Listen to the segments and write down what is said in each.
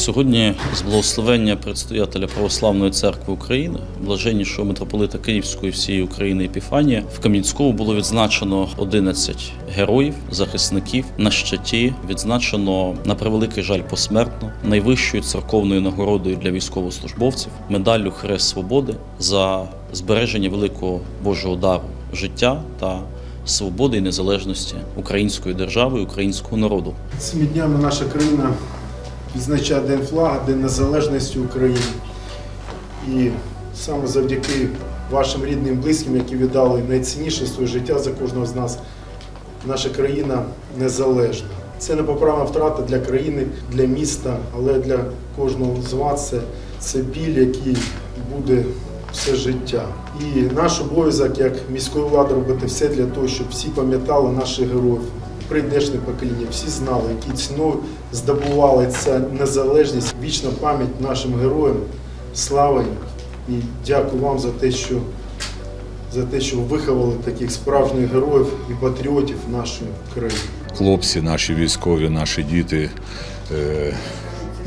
Сьогодні з благословення предстоятеля Православної церкви України, блаженнішого митрополита Київської всієї України Епіфанія, в Кам'янському було відзначено 11 героїв, захисників на щиті. Відзначено на превеликий жаль посмертно найвищою церковною нагородою для військовослужбовців медаллю Хрест Свободи за збереження великого Божого дару життя та свободи і незалежності української держави, українського народу. Цими днями наша країна відзначає День флага, День Незалежності України. І саме завдяки вашим рідним, близьким, які віддали найцінніше своє життя за кожного з нас, наша країна незалежна. Це непоправна втрата для країни, для міста, але для кожного з вас це, це біль, який буде все життя. І наш обов'язок як міської влади робити все для того, щоб всі пам'ятали наших героїв. Прийдешне покоління, всі знали, які ціну здобували ця незалежність, вічна пам'ять нашим героям. Слава їм і дякую вам за те, що за те, що виховали таких справжніх героїв і патріотів нашої країни. хлопці, наші військові, наші діти е,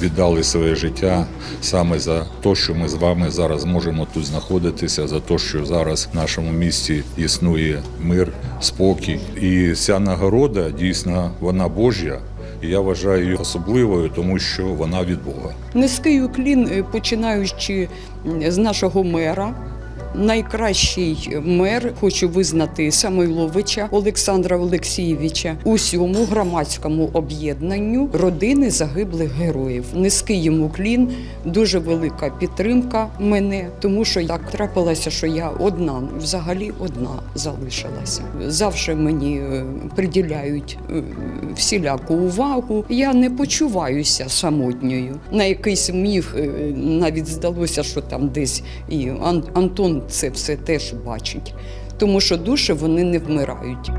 віддали своє життя саме за те, що ми з вами зараз можемо тут знаходитися, за те, що зараз в нашому місті існує мир, спокій. І ця нагорода дійсно вона Божя. І я вважаю її особливою, тому що вона від Бога. Низький уклін, е, починаючи з нашого мера. Найкращий мер хочу визнати Самойловича Олександра Олексійовича усьому громадському об'єднанню родини загиблих героїв. Низький йому клін, дуже велика підтримка мене, тому що так трапилося, що я одна, взагалі одна залишилася. Завжди мені е, приділяють е, всіляку увагу. Я не почуваюся самотньою. На якийсь міг е, навіть здалося, що там десь і Ан- Антон це все теж бачить, тому що душі вони не вмирають.